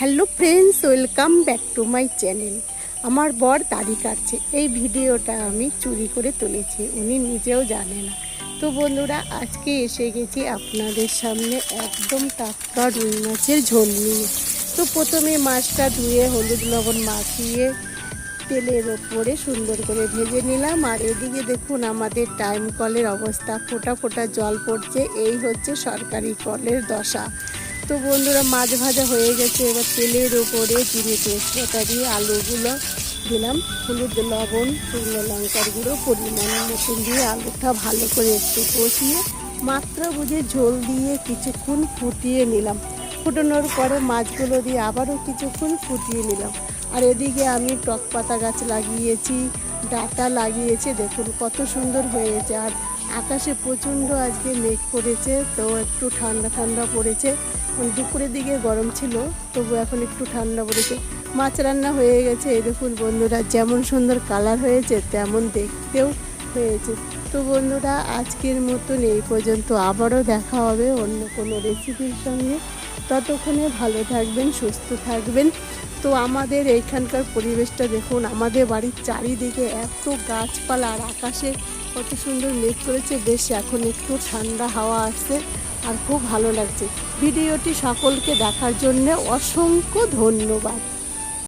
Hello friends welcome back to my channel আমার বর দাড়ি কাটছে। এই ভিডিওটা আমি চুরি করে তুলেছি, উনি নিজেও জানে না। তো বন্ধুরা, আজকে এসে গেছি আপনাদের সামনে একদম টাটকা রুই মাছের ঝোল নিয়ে। তো প্রথমে মাছটা ধুয়ে হলুদ লবণ মাখিয়ে তেলের ওপরে সুন্দর করে ভেজে নিলাম। আর এদিকে দেখুন আমাদের টাইম কলের অবস্থা, ফোটা ফোটা জল পড়ছে। এই হচ্ছে সরকারি কলের দশা। তো বন্ধুরা, মাছ ভাজা হয়ে গেছে। এবার তেলের ওপরে জিরে তেজপাতা দিয়ে আলুগুলো দিলাম। হলুদ, লবণ, শুকনো লঙ্কার গুঁড়ো, পরিমাণ মতন দিয়ে আলুটা ভালো করে একটু কষিয়ে মাত্রা বুঝে ঝোল দিয়ে কিছুক্ষণ ফুটিয়ে নিলাম। ফুটানোর পরে মাছগুলো দিয়ে আবারও কিছুক্ষণ ফুটিয়ে নিলাম। আর এদিকে আমি টক পাতা গাছ লাগিয়েছি, ডাটা লাগিয়েছে, দেখুন কত সুন্দর হয়েছে। আর আকাশে প্রচণ্ড আজকে মেঘ পড়েছে তো একটু ঠান্ডা ঠান্ডা পড়েছে। দুপুরের দিকে গরম ছিল, তবু এখন একটু ঠান্ডা পড়েছে। মাছ রান্না হয়ে গেছে, এই দেখুন বন্ধুরা, যেমন সুন্দর কালার হয়েছে, তেমন দেখতেও হয়েছে। তো বন্ধুরা, আজকের মতন এই পর্যন্ত। আবারও দেখা হবে অন্য কোনো রেসিপির সঙ্গে। ততক্ষণে ভালো থাকবেন, সুস্থ থাকবেন। তো আমাদের এইখানকার পরিবেশটা দেখুন, আমাদের বাড়ির চারিদিকে এত গাছপালা আর আকাশে কত সুন্দর মেঘ করেছে। বেশ, এখন একটু ঠান্ডা হাওয়া আসছে আর খুব ভালো লাগছে। ভিডিওটি সকলকে দেখার জন্য অসংখ্য ধন্যবাদ।